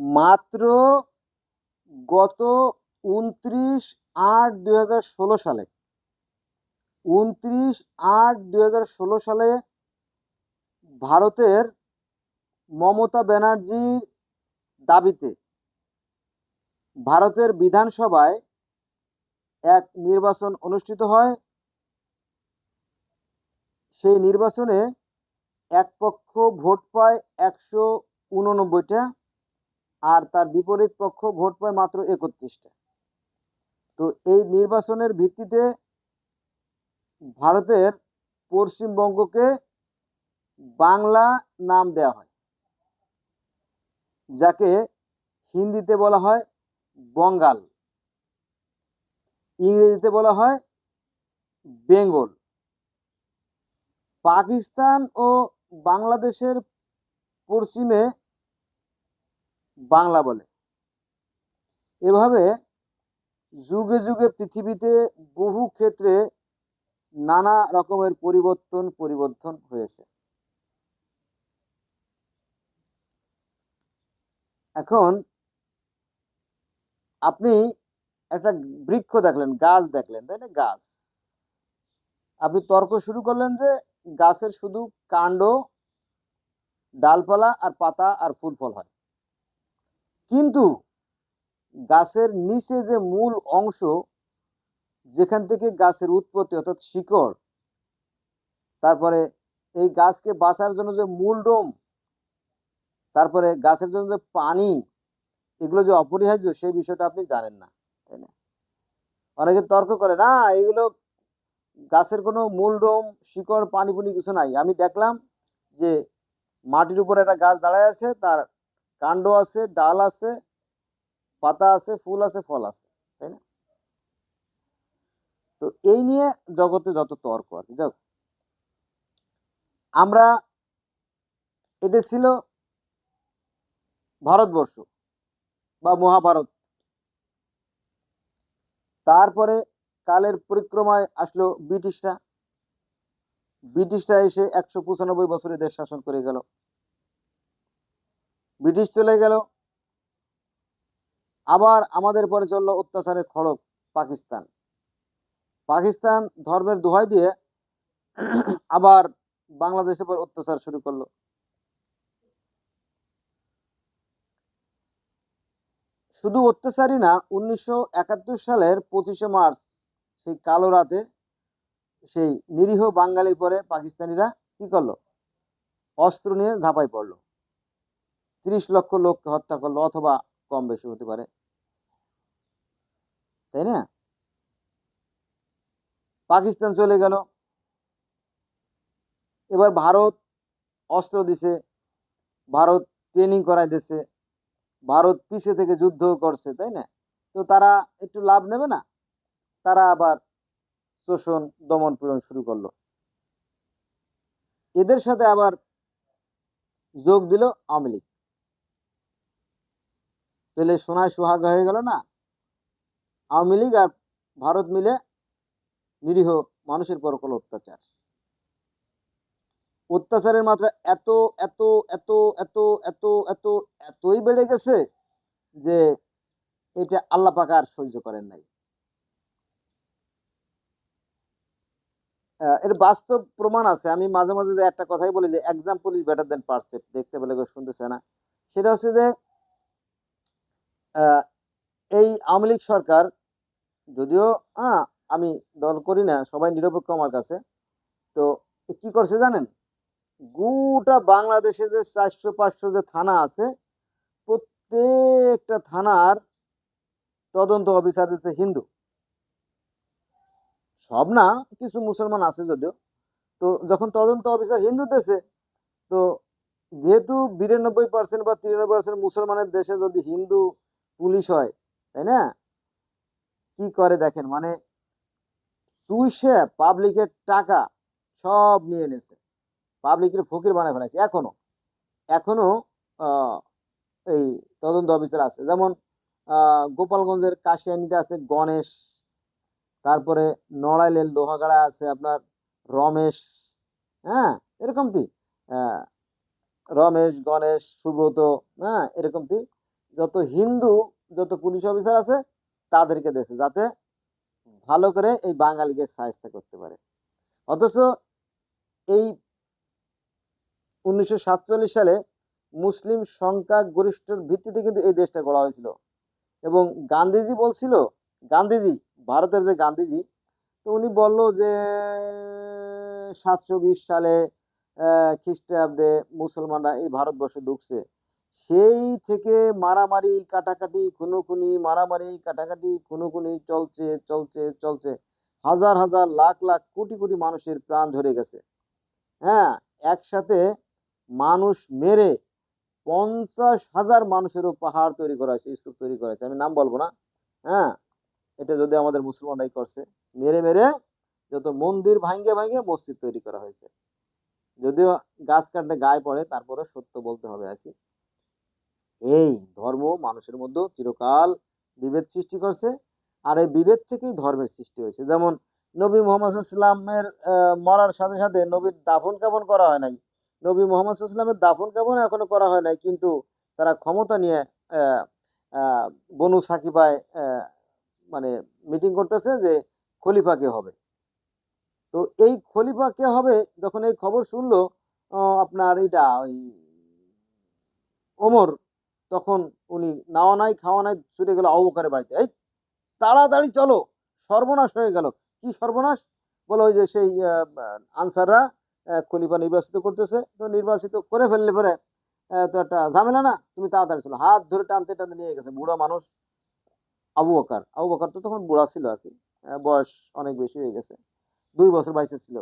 মাত্র গত উনত্রিশ আট দুই হাজার ষোলো সালে। উনত্রিশ আট দুই হাজার ষোলো সালে ভারতের মমতা ব্যানার্জির দাবিতে ভারতের বিধানসভায় এক নির্বাচন অনুষ্ঠিত হয়। সেই নির্বাচনে এক পক্ষ ভোট পায় একশো উননব্বইটা। আর তার বিপরীত পক্ষ ভোট পায় মাত্র একত্রিশটা। তো এই নির্বাচনের ভিত্তিতে ভারতের পশ্চিমবঙ্গকে বাংলা নাম দেওয়া হয়, যাকে হিন্দিতে বলা হয় বঙ্গাল, ইংরেজিতে বলা হয় বেঙ্গল। পাকিস্তান ও বাংলাদেশের পশ্চিমে বাংলা বলে। এভাবে যুগে যুগে পৃথিবীতে বহু ক্ষেত্রে নানা রকমের পরিবর্তন পরিবর্তন হয়েছে। এখন আপনি একটা বৃক্ষ দেখলেন, গাছ দেখলেন, তাই না? গাছ। আপনি তর্ক শুরু করলেন যে গাছের শুধু কাণ্ড, ডালপালা আর পাতা আর ফুল ফল হয়। কিন্তু গাছের নিচে যে মূল অংশ, যেখান থেকে গাছের উৎপত্তি অর্থাৎ শিকড়, তারপরে এই গাছকে বাঁচার জন্য যে মূল ডোম, তারপরে গাছের জন্য যে পানি, এগুলো যে অপরিহার্য, সেই বিষয়টা আপনি জানেন না, তাই না? অনেকে তর্ক করে, না, এগুলো গাছের কোনো মূল ডোম, শিকড় পানি পুনি কিছু নাই। আমি দেখলাম যে মাটির উপর একটা গাছ দাঁড়ায় আছে, তার কাণ্ড আছে, ডাল আছে, পাতা আছে, ফুল আছে, ফল আছে, তাই না? তো এই নিয়ে জগতে যত তর্ক কি যাক আমরা, এটা ছিল ভারতবর্ষ বা মহাভারত। তারপরে কালের পরিক্রমায় আসলো ব্রিটিশরা। ব্রিটিশরা এসে একশো পঁচানব্বই বছরে দেশ শাসন করে গেল। ব্রিটিশ চলে গেল। আবার আমাদের পরে চলল অত্যাচারের খড়ক পাকিস্তান। পাকিস্তান ধর্মের দোহাই দিয়ে আবার বাংলাদেশের পর অত্যাচার শুরু করল। শুধু অত্যাচারই না, উনিশশো একাত্তর সালের পঁচিশে মার্চ, সেই কালো রাতে সেই নিরীহ বাঙালি পরে পাকিস্তানিরা কি করল? অস্ত্র নিয়ে ঝাঁপাই পড়ল। তিরিশ লক্ষ লোককে হত্যা করল অথবা কম বেশি হতে পারে। তাই না? পাকিস্তান চলে গেল। এবার ভারত অস্ত্র দিছে, ভারত ট্রেনিং করাই দিছে, ভারত পিছে থেকে যুদ্ধ করছে, তাই না? তো তারা একটু লাভ নেবে না? তারা আবার শোষণ, দমন পীড়ন শুরু করল। এদের সাথে আবার যোগ দিল আওয়ামী লীগ। তাহলে সোনায় সোহাগ হয়ে গেল না? আওয়ামী লীগ আর ভারত মিলে নিরীহ মানুষের পর করল অত্যাচার। অত্যাচারের মাত্রা এত এত এত এত এত এত, এতই বেড়ে গেছে যে এটা আল্লাহ পাক আর সহ্য করেন নাই। এর বাস্তব প্রমাণ আছে। আমি মাঝে মাঝে একটা কথাই বলি যে example is better than precept দেখতে পেলে শুনতেছে না। সেটা হচ্ছে যে এই আওয়ামী লীগ সরকার যদিও হ্যাঁ আমি দল করি না, সবাই নিরপেক্ষ আমার কাছে, তো কি করছে জানেন? গোটা বাংলাদেশে যে চারশো পাঁচশো যে থানা আছে, প্রত্যেকটা থানার তদন্ত অফিসার হচ্ছে হিন্দু। সব না, কিছু মুসলমান আছে যদিও, তো যখন তদন্ত অফিসার হিন্দু দেশে, তো যেহেতু বিরানব্বই পার্সেন্ট বা তিরানব্বই পার্সেন্ট মুসলমানের দেশে যদি হিন্দু পুলিশ হয়, তাই না? কি করে দেখেন? মানে চুইসে পাবলিকের টাকা সব নিয়ে এনেছে পাবলিকের ফকির বানায় ফেলাইছে। এখনও এখনও এই তদন্ত অফিসার আছে। যেমন গোপালগঞ্জের কাশিয়ানিতে আছে গণেশ, তারপরে নড়াইলের লোহাগাড়া আছে আপনার রমেশ হ্যাঁ এরকম কি? রমেশ, গণেশ, সুব্রত হ্যাঁ এরকম কি? যত হিন্দু, যত পুলিশ অফিসার আছে, তাদেরকে দিয়েছে যাতে ভালো করে এই বাঙালিকে সাহায্য করতে পারে। অথচ এই উনিশশো সাতচল্লিশ সালে মুসলিম সংখ্যা গরিষ্ঠর ভিত্তিতে কিন্তু এই দেশটা গড়া হয়েছিল। এবং গান্ধীজি বলছিল, গান্ধীজি, ভারতের যে গান্ধীজি, তো উনি বলল যে, সাতশো বিশ সালে খ্রিস্টাব্দে মুসলমানরা এই ভারতবর্ষে ঢুকছে। সেই থেকে মারামারি, কাটাকাটি, খুনোখুনি, মারামারি, কাটাকাটি, খুনোখুনি চলছে চলছে চলছে। হাজার হাজার, লাখ লাখ, কোটি কোটি মানুষের প্রাণ ধরে গেছে। হ্যাঁ একসাথে মানুষ মেরে পঞ্চাশ হাজার মানুষেরও পাহাড় তৈরি করা হয়েছে স্তূপ তৈরি করা হয়েছে আমি নাম বলব না। হ্যাঁ এটা যদি আমাদের মুসলমানরাই করছে। মেরে মেরে যত মন্দির ভাঙ্গে ভাঙ্গে মসজিদ তৈরি করা হয়েছে। যদিও গাছ কাটলে গায়ে পড়ে তারপরে সত্য বলতে হবে আর কি। এই ধর্ম মানুষের মধ্যে চিরকাল বিভেদ সৃষ্টি করছে আর এই বিভেদ থেকেই ধর্মের সৃষ্টি হয়েছে। যেমন নবী মোহাম্মদ ইসলামের মরার সাথে সাথে নবীর দাফন কাফন করা হয় নাই? নবী মোহাম্মদ ইসলামের দাফন কাফন এখনও করা হয় নাই? কিন্তু তারা ক্ষমতা নিয়ে বনু সাকিবায় মানে মিটিং করতেছে যে খলিফা কে হবে। তো এই খলিফা কে হবে? যখন এই খবর শুনলো আপনার এটা ওই ওমর তখন উনি নাওয়া নাই খাওয়া নাই, ছুটে গেল আবুবকরের বাড়িতে। এই তাড়াতাড়ি চলো, সর্বনাশ হয়ে গেল। কি সর্বনাশ? বলো ওই যে সেই আনসাররা খলিফা নির্বাচিত করতেছে। তো নির্বাচিত করে ফেললে পরে তো একটা ঝামেলা না? তুমি তাড়াতাড়ি চলো। হাত ধরে টানতে টানতে নিয়ে গেছে বুড়া মানুষ আবু বকার। আবু বকার তো তখন বুড়া ছিল আর কি। বয়স অনেক বেশি হয়ে গেছে। দুই বছর বয়সে ছিল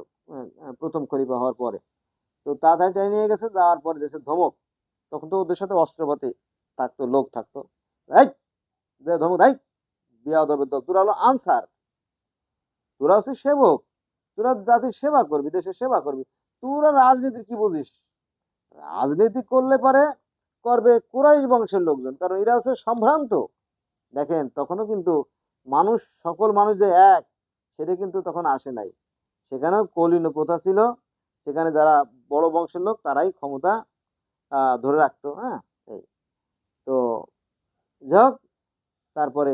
প্রথম খলিফা হওয়ার পরে। তো তাড়াতাড়ি টেনে নিয়ে গেছে, যাওয়ার পরে দেশে ধমক। তখন তো ওদের সাথে অস্ত্রপাতি থাকতো, লোক থাকতো। এই ধমক, এই বিয়া দেবে তো তোরা হলো আনসার। তোরা হচ্ছে সেবক। তোরা জাতির সেবা করবি, দেশের সেবা করবি। তোরা রাজনীতির কি বুঝিস? রাজনীতি করলে পারে করবে কুরাইশ বংশের লোকজন, কারণ এরা হচ্ছে সম্ভ্রান্ত। দেখেন, তখনও কিন্তু মানুষ, সকল মানুষ যে এক, সেটা কিন্তু তখন আসে নাই। সেখানেও কলিন প্রথা ছিল। সেখানে যারা বড় বংশের লোক, তারাই ক্ষমতা ধরে রাখতো হ্যাঁ? যাক, তারপরে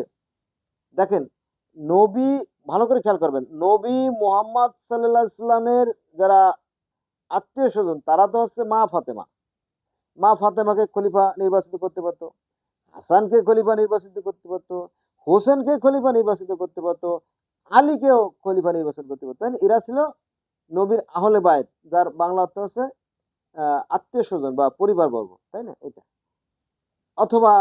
দেখেন, নবী ভালো করে খেয়াল করবেন, নবী মোহাম্মদ সাল্লাহ ইসলামের যারা আত্মীয় স্বজন, তারা তো হচ্ছে মা ফাতেমা। মা ফাতেমাকে খলিফা নির্বাচিত করতে পারতো, হাসানকে খলিফা নির্বাচিত করতে পারতো, হোসেনকে খলিফা নির্বাচিত করতে পারতো, আলীকেও খলিফা নির্বাচন করতে পারতো? এরা ছিল নবীর আহলে বায়ত যার বাংলা অর্থ হচ্ছে আত্মীয় স্বজন বা পরিবারবর্গ, তাই না? এটা। অথবা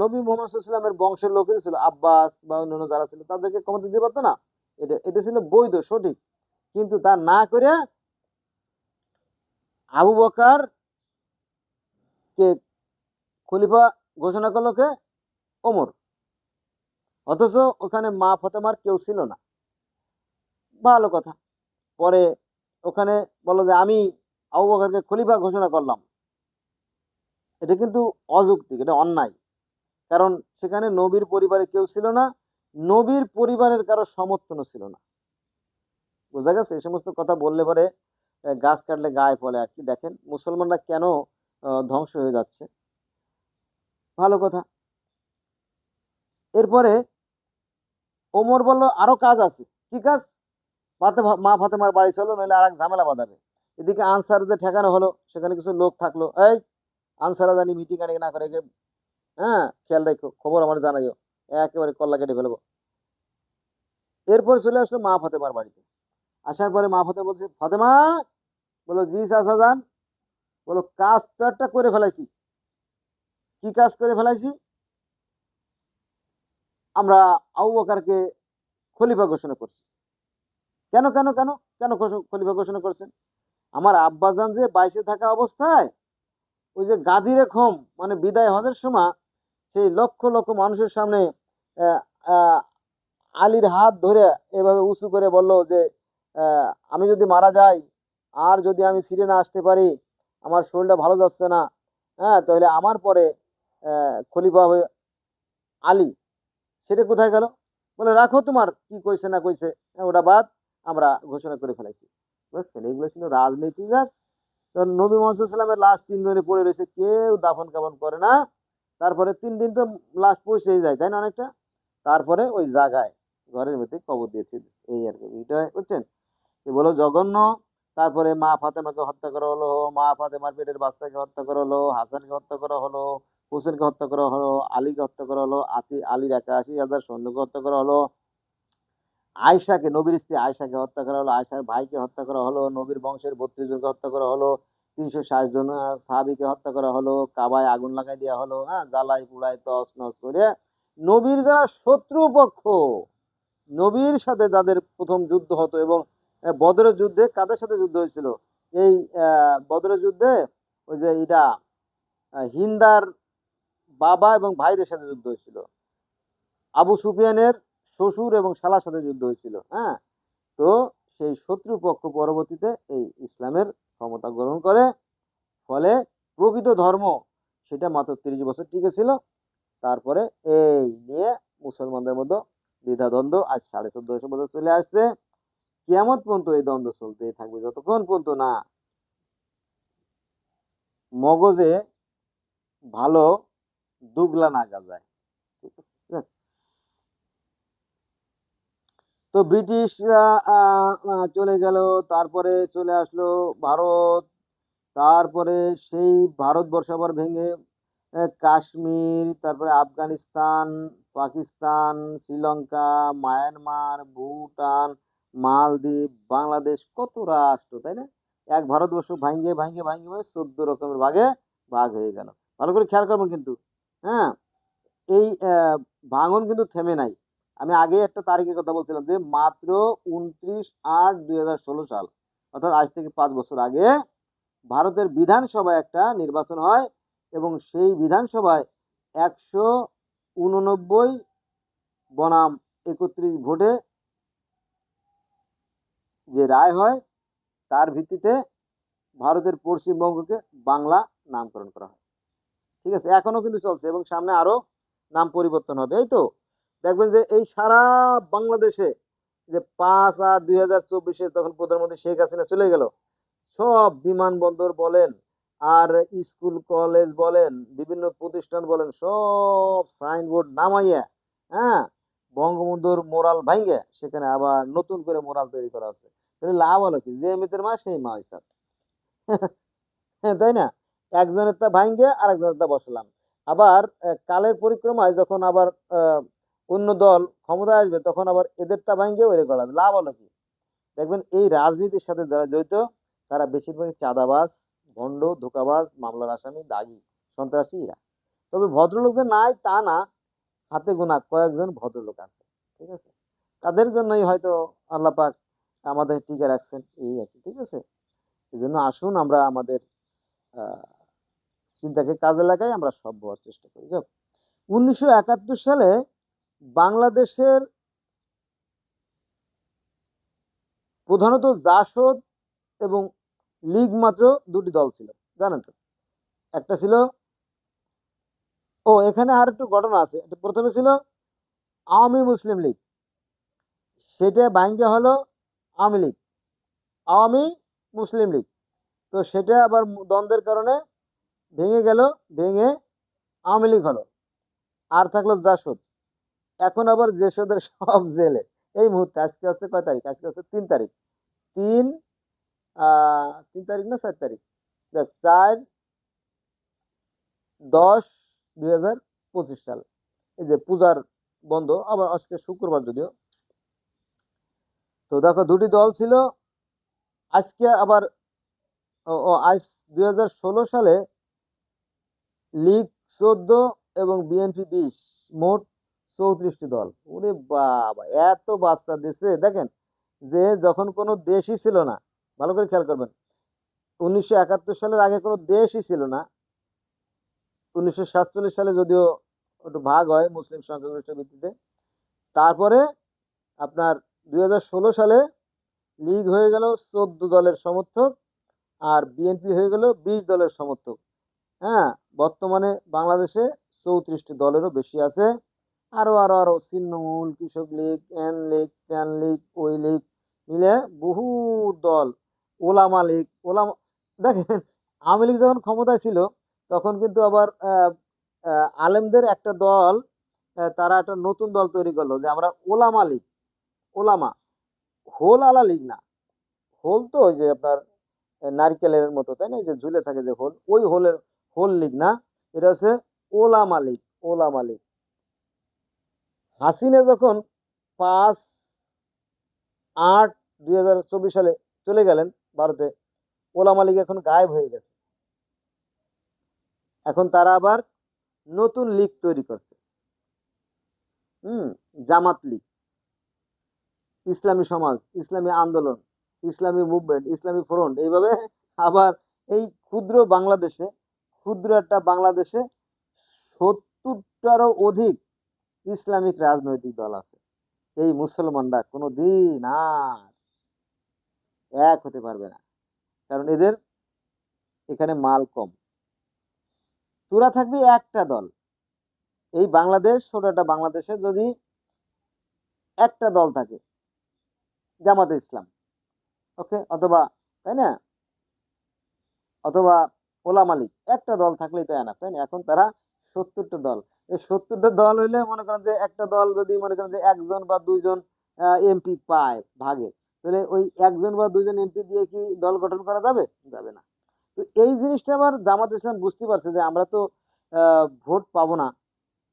নবী মোহাম্মদ ইসলামের বংশের লোক ছিল আব্বাস বা অন্যান্য যারা ছিল, তাদেরকে ক্ষমতা দিতে পারতো না। এটা এটা ছিল বৈধ, সঠিক। কিন্তু তা না করে আবু বকার কে খলিফা ঘোষণা করল কে? ওমর। অথচ ওখানে মা ফতেমার কেউ ছিল না। ভালো কথা। পরে ওখানে বলল যে, আমি আবু বকরকে খলিফা ঘোষণা করলাম। এটা কিন্তু অযৌক্তিক, এটা অন্যায়। কারণ সেখানে নবীর পরিবারে কেউ ছিল না, নবীর পরিবারের কারও সমর্থনও ছিল না। বোঝা গেছে? এই সমস্ত কথা বললে পরে গাছ কাটলে গায়ে পড়ে। আর কি দেখেন, মুসলমানরা কেন ধ্বংস হয়ে যাচ্ছে? ভালো কথা। এরপরে ওমর বলল, আরও কাজ আছে। কি কাজ? ফাতে মা ফাতেমার বাড়ি চলো, নইলে আর এক ঝামেলা বাঁধাবে। এদিকে আনসারদের ঠেকানো হলো, সেখানে কিছু লোক থাকল। এই আনসারা জানি মিটিং না করে হ্যাঁ খেয়াল রাখো, খবর আমার জানাইও। একেবারে কল্লা কেটে ফেলব। এরপর চলে আসলো মা ফাতেমার বাড়িতে। আসার পরে মা ফাতেমা বলছে, ফাতেমা! বলো জি যান। বলো কাজ তো একটা করে ফেলাইছি। কি কাজ করে ফেলাইছি? আমরা আবু বকারকে খলিফা ঘোষণা করছি। কেন কেন কেন? কেন খলিফা ঘোষণা করছেন? আমার আব্বাজান যে বাইশে থাকা অবস্থায়, ওই যে গাদির খম মানে বিদায় হজের সময় সেই লক্ষ লক্ষ মানুষের সামনে আলীর হাত ধরে এভাবে উঁচু করে বলল যে আমি যদি মারা যাই, আর যদি আমি ফিরে না আসতে পারি, আমার শরীরটা ভালো যাচ্ছে না হ্যাঁ তাহলে আমার পরে খলিফা হয়ে আলী। সেটা কোথায় গেল? বলে, রাখো তোমার, কি কইছে না কইছে, ওটা বাদ, আমরা ঘোষণা করে ফেলাইছি। বুঝছেন? এগুলো ছিল রাজনীতিক তখন নবী মোহাম্মদ লাশ তিন দিনে পড়ে রয়েছে, কেউ দাফন কাফন করে না। তারপরে তিন দিন তো লাশ পৌঁছেই যায়, তাই না অনেকটা? তারপরে ওই জায়গায় ঘরের ভেতরে কবর দিয়েছে এই আর কি বুঝছেন? এ বলো জঘন্য, তারপরে মা ফাতেমাকে হত্যা করা হলো, মা ফাতেমার পেটের বাচ্চাকে হত্যা করা হলো, হাসানকে হত্যা করা হলো, হোসেনকে হত্যা করা হলো, আলীকে হত্যা করা হলো, আতি, আলীর একাশি হাজার সৈন্যকে হত্যা করা হলো আয়সাকে নবীর স্ত্রী আয়সাকে হত্যা করা হলো আয়সার ভাইকে হত্যা করা হলো, নবীর বংশের বত্রিশ জনকে হত্যা করা হলো তিনশো ষাট জন সাহাবীকে হত্যা করা হলো, কাবায় আগুন লাগাই দেওয়া হলো হ্যাঁ জ্বালাই পুড়াই তস নস করে। নবীর যারা শত্রু পক্ষ, নবীর সাথে যাদের প্রথম যুদ্ধ হতো এবং বদরের যুদ্ধে কাদের সাথে যুদ্ধ হয়েছিল? এই বদরের যুদ্ধে ওই যে এটা হিন্দার বাবা এবং ভাইদের সাথে যুদ্ধ হয়েছিল। আবু সুফিয়ানের শ্বশুর এবং শালার সাথে যুদ্ধ হয়েছিল হ্যাঁ। তো সেই শত্রু পক্ষ পরবর্তীতে এই ইসলামের ক্ষমতা গ্রহণ করে। ফলে প্রকৃত ধর্ম সেটা মাত্র তিরিশ বছর টিকেছিল তারপরে এই নিয়ে মুসলমানদের মধ্যে দ্বিধাদ্বন্দ্ব আজ সাড়ে চোদ্দশো বছর চলে আসছে। কিয়ামত পর্যন্ত এই দ্বন্দ্ব চলতেই থাকবে, যতক্ষণ পর্যন্ত না মগজে ভালো দুগলা না গাজায়। ঠিক আছে। তো ব্রিটিশরা চলে গেল। তারপরে চলে আসলো ভারত। তারপরে সেই ভারতবর্ষ আবার ভেঙে কাশ্মীর, তারপরে আফগানিস্তান, পাকিস্তান, শ্রীলঙ্কা, মায়ানমার, ভুটান, মালদ্বীপ, বাংলাদেশ, কত রাষ্ট্র, তাই না? এক ভারতবর্ষ ভাঙ্গে ভাঙ্গে ভাঙ্গে ভাঙ্গে চোদ্দ রকমের ভাগে ভাগ হয়ে গেল। ভালো করে খেয়াল করবেন কিন্তু হ্যাঁ? এই ভাঙন কিন্তু থেমে নাই। আমি আগে একটা তারিখের কথা বলছিলাম যে মাত্র উনত্রিশ আট দুই সাল, অর্থাৎ আজ থেকে পাঁচ বছর আগে ভারতের বিধানসভায় একটা নির্বাচন হয় এবং সেই বিধানসভায় একশো উননব্বই বনাম একত্রিশ ভোটে যে রায় হয়, তার ভিত্তিতে ভারতের পশ্চিমবঙ্গকে বাংলা নামকরণ করা হয়। ঠিক আছে এখনও কিন্তু চলছে এবং সামনে আরও নাম পরিবর্তন হবে এই তো? দেখবেন যে এই সারা বাংলাদেশে যে পাঁচ আট দুই হাজার চব্বিশে তখন প্রধানমন্ত্রী শেখ হাসিনা চলে গেল, সব বিমানবন্দর বলেন, আর স্কুল, কলেজ বলেন, বিভিন্ন প্রতিষ্ঠান বলেন, সব সাইনবোর্ড নামাইয়া হ্যাঁ বঙ্গবন্ধুর মোরাল ভাঙ্গে, সেখানে আবার নতুন করে মোরাল তৈরি করা আছে। লাভ হলো কি? যে মেয়েদের মা, সেই মা হিসাব তাই না? একজনের তা ভাঙ্গে আর একজনের তা বসালাম। আবার কালের পরিক্রমায় যখন আবার অন্য দল ক্ষমতায় আসবে, তখন আবার এদেরটা ভাঙ্গে ওরে গড়াবে লাভ হলো কি? দেখবেন এই রাজনীতির সাথে যারা জড়িত, তারা বেশিরভাগই চাঁদাবাজ, ভণ্ড, ধোকাবাজ, মামলার আসামি, দাগি, সন্ত্রাসী এরা। তবে ভদ্রলোক যে নাই তা না, হাতে গোনা কয়েকজন ভদ্রলোক আছে, ঠিক আছে? তাদের জন্যই হয়তো আল্লাহ পাক আমাদের টিকে রাখছেন, এই আর কি, ঠিক আছে? এই জন্য আসুন আমরা আমাদের চিন্তাকে কাজে লাগাই, আমরা সভ্য হওয়ার চেষ্টা করি। যাক, উনিশশো একাত্তর সালে বাংলাদেশের প্রধানত জাসদ এবং লীগ মাত্র দুটি দল ছিল, জানেন তো? একটা ছিল, ও, এখানে আর একটু ঘটনা আছে। প্রথমে ছিল আওয়ামী মুসলিম লীগ। সেটা ভাঙ্গে হলো আওয়ামী লীগ। আওয়ামী মুসলিম লীগ। তো সেটা আবার দ্বন্দ্বের কারণে ভেঙে গেল, ভেঙে আওয়ামী লীগ হলো। আর থাকল জাসদ এখন আবার যেসদের সব জেলে। এই মুহূর্তে আজকে আছে কয় তারিখ? আজকে আছে তিন তারিখ। তিন তিন তারিখ না চার তারিখ? দেখ চার দশ দুই হাজার পঁচিশ সাল। এই যে পূজার বন্ধ আবার আজকে শুক্রবার যদিও। তো দেখো দুটি দল ছিল। আজকে আবার ও, আজ দুই হাজার ষোলো সালে লীগ চোদ্দ এবং বিএনপি বিশ। মোট চৌত্রিশটি দল। ওরে বাবা, এত বাচ্চা দেশে দেখেন যে যখন কোনো দেশই ছিল না, ভালো করে খেয়াল করবেন, উনিশশো একাত্তর সালের আগে কোনো দেশই ছিল না, উনিশশো সাতচল্লিশ সালে যদিও একটু ভাগ হয় মুসলিম সংখ্যাগরিষ্ঠ ভিত্তিতে, তারপরে আপনার দুই হাজার ষোলো সালে লীগ হয়ে গেল চোদ্দ দলের সমর্থক আর বিএনপি হয়ে গেল বিশ দলের সমর্থক। হ্যাঁ বর্তমানে বাংলাদেশে চৌত্রিশটি দলেরও বেশি আছে। আরও আরও আরও ছিন্নমূল কৃষক লীগ, এন লীগ, ত্যান লীগ, ওই লীগ মিলে বহু দল, ওলামা লীগ, ওলামা, দেখেন, আওয়ামী লীগ যখন ক্ষমতায় ছিল, তখন কিন্তু আবার আলেমদের একটা দল তারা একটা নতুন দল তৈরি করল যে আমরা ওলামা লীগ, ওলামা হোল আলা লীগ না, হোল তো ওই যে আপনার নারকেলের মতো, তাই না? যে ঝুলে থাকে যে হোল, ওই হোলের, হোল লীগ না, এটা হচ্ছে ওলামা লীগ ওলামা লীগ। হাসিনা যখন পাঁচ আট দুই হাজার চব্বিশ সালে চলে গেলেন ভারতে, ওলামা লীগ এখন গায়েব হয়ে গেছে। এখন তারা আবার নতুন লীগ তৈরি করছে। হুম, জামাত লীগ। ইসলামী সমাজ, ইসলামী আন্দোলন, ইসলামী মুভমেন্ট, ইসলামী ফ্রন্ট, এইভাবে আবার এই ক্ষুদ্র বাংলাদেশে, ক্ষুদ্র একটা বাংলাদেশে সত্তরটারও অধিক ইসলামিক রাজনৈতিক দল আছে। এই মুসলমানরা কোনো দিন আর এক হতে পারবে না। কারণ এদের এখানে মাল কম। তোরা থাকবি একটা দল। এই বাংলাদেশ, ছোট একটা বাংলাদেশে যদি একটা দল থাকে, জামাতে ইসলাম। ওকে? অথবা, তাই না? অথবা ওলা মালিক একটা দল থাকলেই তো এনাফ তাই না? এখন তারা সত্তরটা দল। এই সত্তরটা দল হইলে মনে করেন যে একটা দল যদি মনে করেন যে একজন বা দুইজন এমপি পায় ভাগে, তাহলে ওই একজন বা দুইজন এমপি দিয়ে কি দল গঠন করা যাবে? যাবে না। তো এই জিনিসটা আবার জামাত ইসলাম বুঝতে পারছে যে আমরা তো ভোট পাবো না।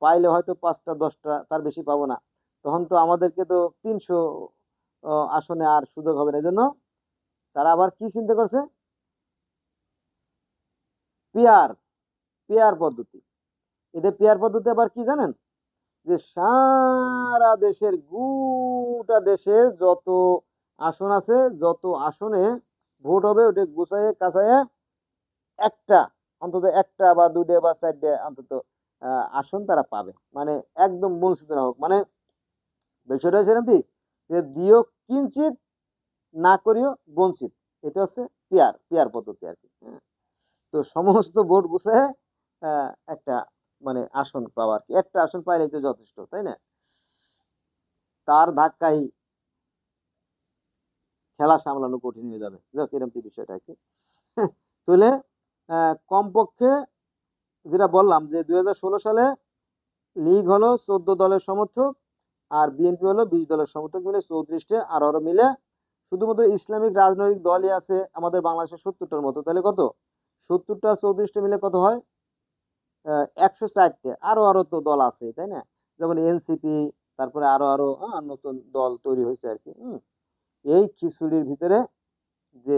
পাইলে হয়তো পাঁচটা, দশটা, তার বেশি পাবো না। তখন তো আমাদেরকে তো তিনশো আসনে আর সুযোগ হবে না। জন্য তারা আবার কি চিন্তা করছে? পেয়ার পেয়ার পদ্ধতি। এটা পেয়ার পদ্ধতি আবার কি জানেন? যে সারা দেশের, গোটা দেশের যত আসন আছে, যত আসনে ভোট হবে, ওটা গুছাইয়ে কাছাইয়ে একটা, অন্তত একটা বা দুইটা বা চারটে অন্তত আসন তারা পাবে। মানে একদম বঞ্চিত না হোক। মানে বিষয়টা হচ্ছে কি? যে দিও কিঞ্চিত, না করিও বঞ্চিত। এটা হচ্ছে পেয়ার পেয়ার পদ্ধতি আর কি। হ্যাঁ। তো সমস্ত ভোট গুছায় একটা মানে আসন পাওয়া আর কি। একটা আসন পাইলেই তো যথেষ্ট, তাই না? তার ধাক্কাই খেলা সামলানো কঠিন হয়ে যাবে। যাক এরকম বিষয়টা আর তাহলে কমপক্ষে যেটা বললাম যে দুই হাজার ষোলো সালে লীগ হলো চোদ্দ দলের সমর্থক আর বিএনপি হলো বিশ দলের সমর্থক মিলে চৌত্রিশটা আর আরও মিলে শুধুমাত্র ইসলামিক রাজনৈতিক দলই আছে আমাদের বাংলাদেশের সত্তরটার মতো। তাহলে কত? সত্তরটা চৌত্রিশটা মিলে কত হয়? একশো চারটে আরও আরও তো দল আছে, তাই না? যেমন এনসিপি, তারপরে আরও আরও নতুন দল তৈরি হয়েছে আর কি এই খিচুড়ির ভিতরে যে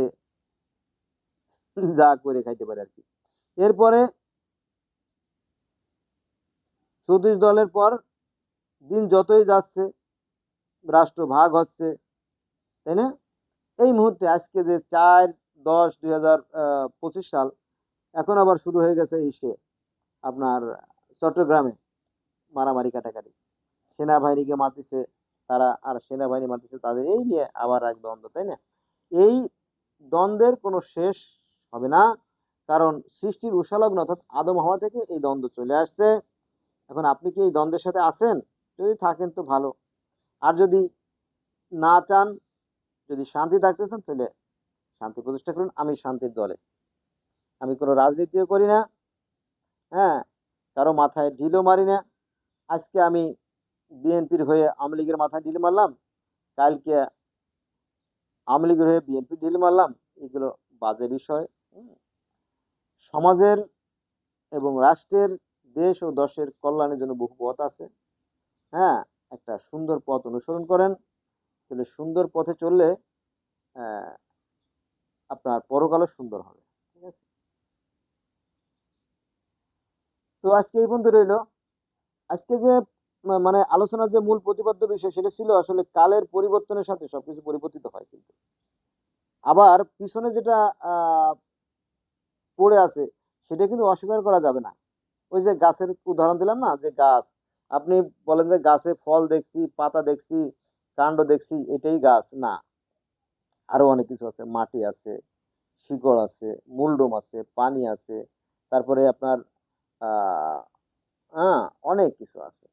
যা করে খাইতে পারে আর কি। এরপরে চৌত্রিশ দলের পর দিন যতই যাচ্ছে, রাষ্ট্র ভাগ হচ্ছে, তাই না? এই মুহূর্তে আজকে যে চার দশ দুই সাল, এখন আবার শুরু হয়ে গেছে ইসে আপনার চট্টগ্রামে মারামারি কাটাকাটি। সেনাবাহিনীকে মারতেছে তারা আর সেনাবাহিনী মারতেছে তাদের, এই নিয়ে আবার এক দ্বন্দ্ব, তাই না? এই দ্বন্দ্বের কোনো শেষ হবে না, কারণ সৃষ্টির উষালগ্ন অর্থাৎ আদম হওয়া থেকে এই দ্বন্দ্ব চলে আসছে। এখন আপনি কি এই দ্বন্দ্বের সাথে আছেন? যদি থাকেন তো ভালো। আর যদি না চান, যদি শান্তি থাকতে চান, তাহলে শান্তি প্রতিষ্ঠা করুন। আমি শান্তির দলে। আমি কোনো রাজনীতিও করি না। হ্যাঁ কারও মাথায় ঢিলও মারি না। আজকে আমি বিএনপির হয়ে আওয়ামী লীগের মাথায় ঢিল মারলাম। কালকে আওয়ামী লীগের হয়ে বিএনপি ঢিল মারলাম। এগুলো বাজে বিষয়। সমাজের এবং রাষ্ট্রের, দেশ ও দশের কল্যাণের জন্য বহু পথ আছে। হ্যাঁ একটা সুন্দর পথ অনুসরণ করেন। তাহলে সুন্দর পথে চললে আপনার পরকালও সুন্দর হবে। ঠিক আছে? তো আজকে এই বন্ধু রইল আজকে যে মানে আলোচনার যে মূল প্রতিপাদ্য বিষয় সেটা ছিল আসলে কালের পরিবর্তনের সাথে সবকিছু পরিবর্তিত হয় কিন্তু। আবার পিছনে যেটা পড়ে আছে সেটা কিন্তু অস্বীকার করা যাবে না। ওই যে গাছের উদাহরণ দিলাম না, যে গাছ। আপনি বলেন যে গাছে ফল দেখছি, পাতা দেখছি, কাণ্ড দেখছি, এটাই গাছ। না। আরও অনেক কিছু আছে। মাটি আছে, শিকড় আছে, মূলডোম আছে, পানি আছে, তারপরে আপনার অনেক কিছু আছে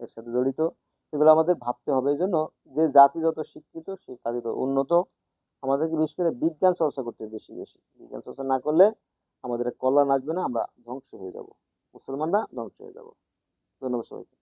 এর সাথে জড়িত। এগুলো আমাদের ভাবতে হবে। এই জন্য যে জাতি যত শিক্ষিত, সে তত উন্নত। আমাদেরকে বিশেষ করে বিজ্ঞান চর্চা করতে বেশি বেশি। বিজ্ঞান চর্চা না করলে আমাদের কল্যাণ আসবে না, আমরা ধ্বংস হয়ে যাব। মুসলমানরা ধ্বংস হয়ে যাব। ধন্যবাদ সবাইকে।